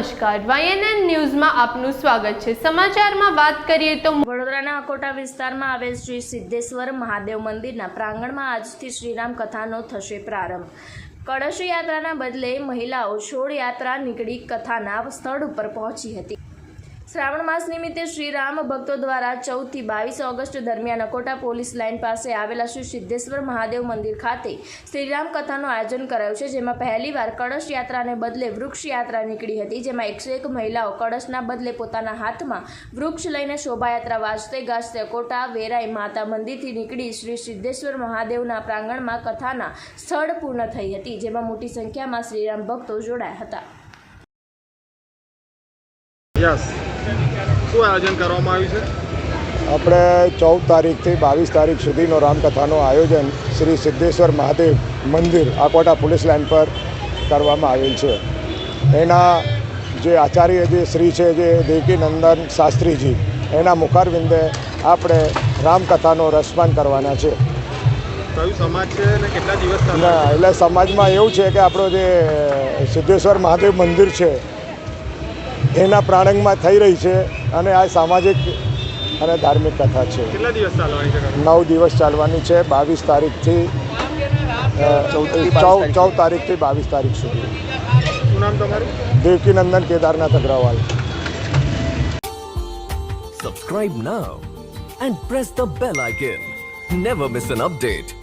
નમસ્કાર. વાયએનએન ન્યૂઝમાં આપનું સ્વાગત છે. સમાચારમાં વાત કરીએ તો વડોદરાના અકોટા વિસ્તારમાં આવેલ શ્રી સિદ્ધેશ્વર મહાદેવ મંદિરના પ્રાંગણમાં આજથી શ્રીરામ કથાનો થશે પ્રારંભ. કળશ યાત્રાના બદલે મહિલાઓ છોડ યાત્રા નીકળી કથાના સ્થળ ઉપર પહોંચી હતી. શ્રાવણ માસ નિમિત્તે શ્રીરામ ભક્તો દ્વારા ચૌદથી બાવીસ ઓગસ્ટ દરમિયાન અકોટા પોલીસ લાઇન પાસે આવેલા શ્રી સિદ્ધેશ્વર મહાદેવ મંદિર ખાતે શ્રીરામ કથાનું આયોજન કરાયું છે, જેમાં પહેલીવાર કળશ યાત્રાને બદલે વૃક્ષ યાત્રા નીકળી હતી, જેમાં એકસો એક મહિલાઓ કળશના બદલે પોતાના હાથમાં વૃક્ષ લઈને શોભાયાત્રા વાજતે ગાજતે અકોટા, વેરાઈ માતા મંદિરથી નીકળી શ્રી સિદ્ધેશ્વર મહાદેવના પ્રાંગણમાં કથાના સ્થળ પૂર્ણ થઈ હતી, જેમાં મોટી સંખ્યામાં શ્રીરામ ભક્તો જોડાયા હતા. યસ. શું આયોજન કરવામાં આવ્યું છે? આપણે ચૌદ તારીખથી બાવીસ તારીખ સુધીનો રામકથાનું આયોજન શ્રી સિદ્ધેશ્વર મહાદેવ મંદિર આકોટા પોલીસ લાઇન પર કરવામાં આવેલ છે. એના જે આચાર્ય જે શ્રી છે જે દેવકીનંદન શાસ્ત્રીજી એના મુખારવિંદે આપણે રામકથાનો રસપાન કરવાના છે. એટલે સમાજમાં એવું છે કે આપણો જે સિદ્ધેશ્વર મહાદેવ મંદિર છે એના પ્રાણંગમાં થઈ રહી છે અને આ સામાજિક અને ધાર્મિક કથા છે. કેટલા દિવસ ચાલવાની છે નવ દિવસ ચાલવાની છે બાવીસ તારીખથી ચૌદ તારીખથી બાવીસ તારીખ સુધી. Devkinandan Kedarnath Agrawal. Subscribe now and press the bell icon never miss an update.